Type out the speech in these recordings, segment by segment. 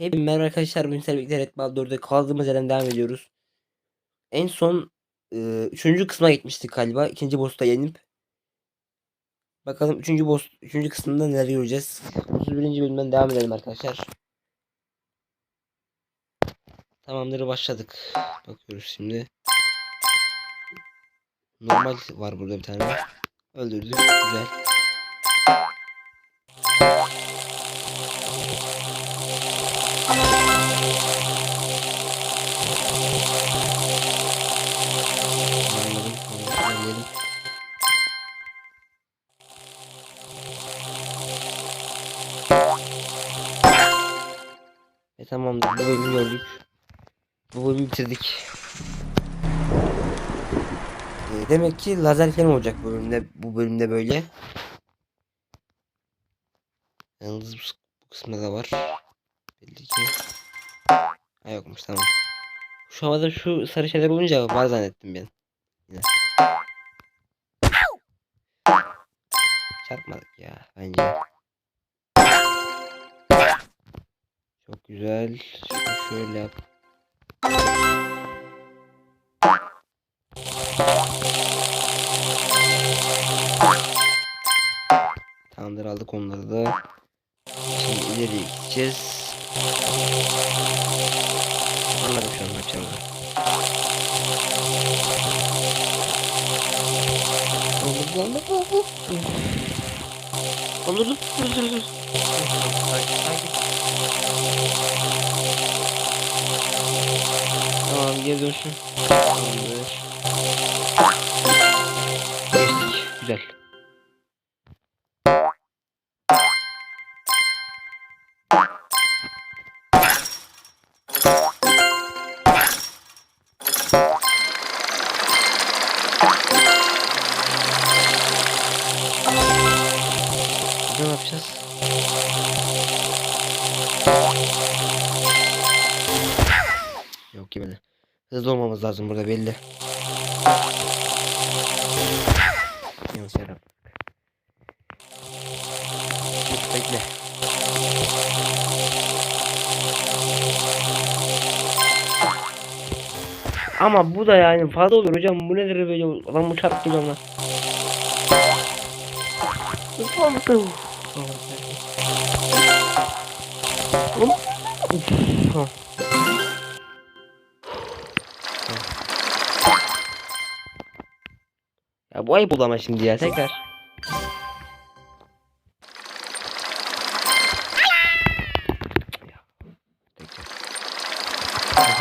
Hepinize merhaba arkadaşlar. Bugün sizlerle birlikte Red Ball 4'e kaldığımız yerden devam ediyoruz. En son e, üçüncü kısma gitmiştik galiba. İkinci boss'ta yenip. Bakalım üçüncü boss, üçüncü kısımda neler göreceğiz. 31. bölümden devam edelim arkadaşlar. Tamamdır başladık. Bakıyoruz şimdi. Normal var burada bir tane. Öldürdük. Güzel. Tamamdır. Bu bölümü gördük. Bu bölümü bitirdik. E, demek ki lazer falan olacak bu bölümde. Bu bölümde böyle. Yalnız bu, kısmında da var. Belli ki. Ha yokmuş tamam. Şu havada şu sarı şeyler olunca var zannettim ben. Yine. Çarpmadık ya bence. Çok güzel. Şunu şöyle yap. Tamamdır aldık onları da. Şimdi ileriye gideceğiz. Anladım şu an ne yapacağımızı. Olur lan lan lan lan. Olur lan dur dur dur. Sakin sakin. Tamam geri dönsün. Tamamdır. Geçtik. Güzel. Ne yapacağız? Böyle. Hızlı olmamız lazım burada belli. Yanlış yer Bekle. Ama bu da yani fazla olur hocam. Bu nedir böyle? Adam çarptı bana. Oğlum. Uf. Ya bu ayıp ama şimdi ya tekrar.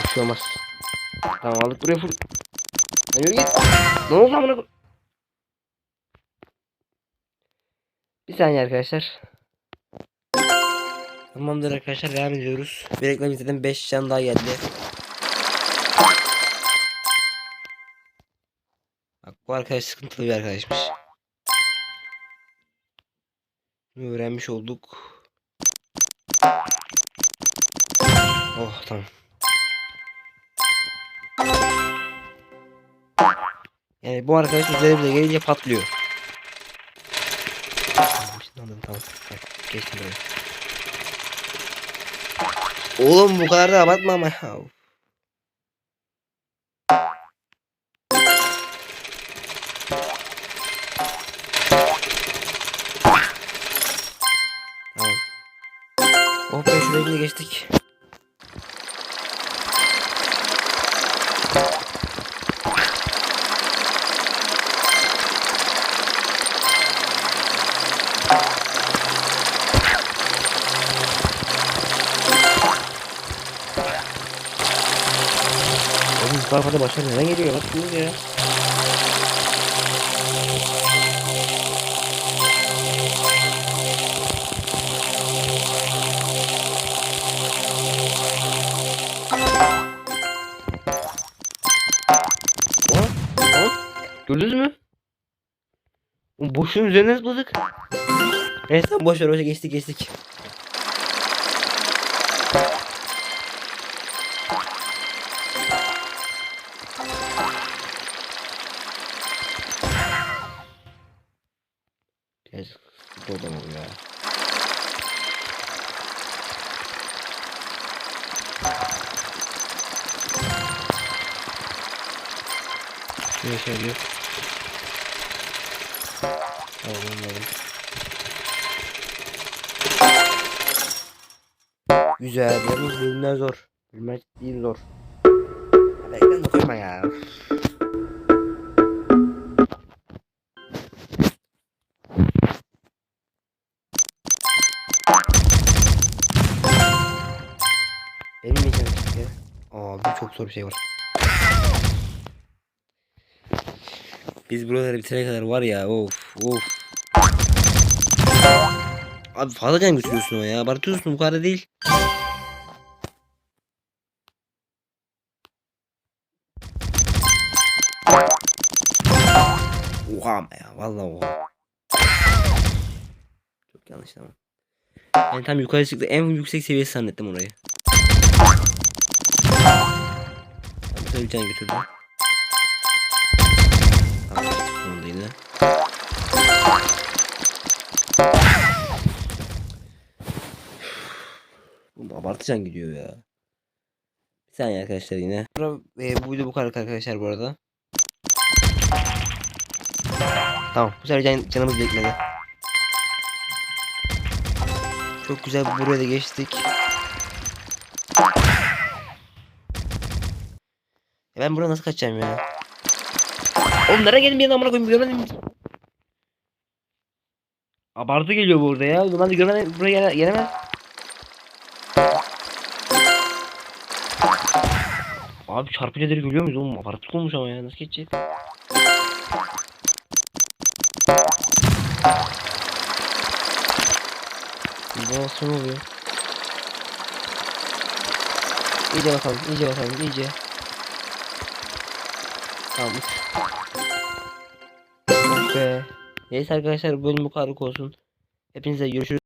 Bir şey olmaz. Tamam aldık buraya full. Lan yürü git. Ne oldu amına Bir saniye arkadaşlar. Tamamdır arkadaşlar devam ediyoruz. Bir reklam izledim 5 can daha geldi. Bu arkadaş sıkıntılı bir arkadaşmış. Bunu öğrenmiş olduk. Oh tamam. Yani bu arkadaş üzerimize gelince patlıyor. Anladım tamam. Geçtim buraya. Oğlum bu kadar da abartma ama Oh be şurayı geçtik. Oğlum bu tarafa da başlar neden geliyor? Bak ya. Gördünüz mü? Boşun üzerine zıpladık. Neyse tamam boş ver boş geçtik geçtik. Neyse doğdum ya. Şöyle şey diyor. Anladım. Güzel. Yalnız bölümler zor. Bölümler değil zor. Da koyma ya. Benim çıktı. Aa bu çok zor bir şey var. Biz buraları bitirene kadar var ya of of. Abi fazla can götürüyorsun o ya. Abartıyorsun bu kadar değil. Oha ama ya vallahi oha. Çok yanlış tamam. Yani tam yukarı çıktı. En yüksek seviyesi zannettim orayı. Bir can götürdü. Oğlum abartıcan gidiyor ya. Bir saniye arkadaşlar yine. E, bu video bu kadar arkadaşlar bu arada. Tamam bu sefer can, canımız bekmedi. Çok güzel buraya da geçtik. Ben buraya nasıl kaçacağım ya? Oğlum nereye gelin bir yana amına koyayım görmedim. Abartı geliyor burada ya. Normalde görmeden buraya gele gelemez. Abi çarpınca direkt ölüyor muyuz oğlum? Abartı olmuş ama ya. Nasıl geçecek? Bu nasıl oluyor? İyice bakalım, iyice bakalım, iyice. Oh be. Neyse arkadaşlar bölüm bu kadar olsun. Hepinize görüşürüz.